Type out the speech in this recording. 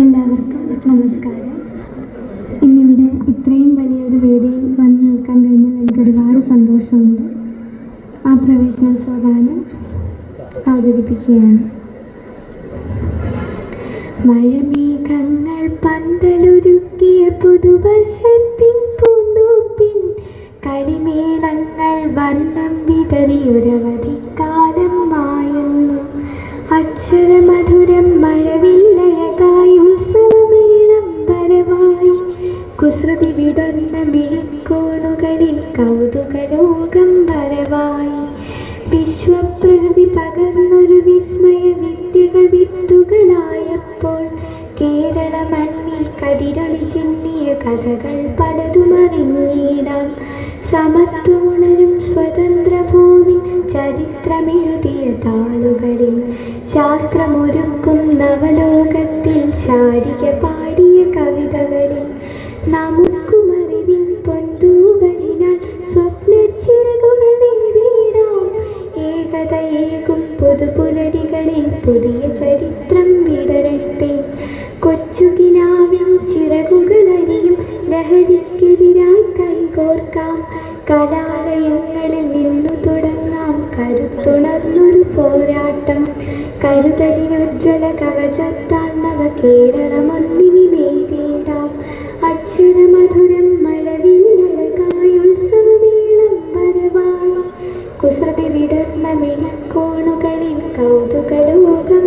എല്ലാവർക്കും നമസ്കാരം. ഇന്നിവിടെ ഇത്രയും വലിയൊരു വേദിയിൽ വന്ന് നിൽക്കാൻ കഴിഞ്ഞാൽ എനിക്ക് ഒരുപാട് സന്തോഷമുണ്ട്. ആ പ്രവേശനോത്സവ ഗാനം അവതരിപ്പിക്കുകയാണ്. മഴമേഘങ്ങൾ പന്തലൊരുക്കിയ പുതുവർഷത്തിൻ പൂന്തൂപ്പിൻ കളിമേളങ്ങൾ വർണം വിതറിയൊരവധിക്കാലം മായുന്നു അക്ഷരമധുരം കുസൃതി വിടർന്ന മിഴിക്കോണുകളിൽ കൗതുകലോകം വരവായി. വിശ്വപ്രകൃതി പകർന്നൊരു വിസ്മയ വിദ്യകൾ വിത്തുകളായപ്പോൾ കേരള മണ്ണിൽ കതിരളി ചിന്നിയ കഥകൾ പലതും അറിഞ്ഞിടാം. സമത്വമുണരും സ്വതന്ത്ര ഭൂവിൻ ചരിത്രമെഴുതിയ താളുകളിൽ ശാസ്ത്രമൊരുക്കും നവലോകത്തിൽ ശാരിക പാടിയ കവിതകളിൽ നമുക്കും അറിവിൻ പൊന്തൂവലിനാൽ ഏകതയേകും പുതുപുലരികളിൽ പുതിയ ചരിത്രം വിടരട്ടെ. കൊച്ചുകിനാവിൻ ചിറകുകളരിയും ലഹരിക്കെതിരായി കൈകോർക്കാം. കലാലയങ്ങളിൽ നിന്നു തുടങ്ങാം. കരുത്തുണർന്നൊരു പോരാട്ടം. കരുതലിനുജ്വല കവചത്താൽ നവ കേരളമൊന്നിനി നേരിടാം. മധുരമധുരം മഴവില്ലടകായുത്സവമേളം വരവായി കുസൃതി വിടർന്ന മിഴക്കോണുകളിൽ കൗതുകലോകം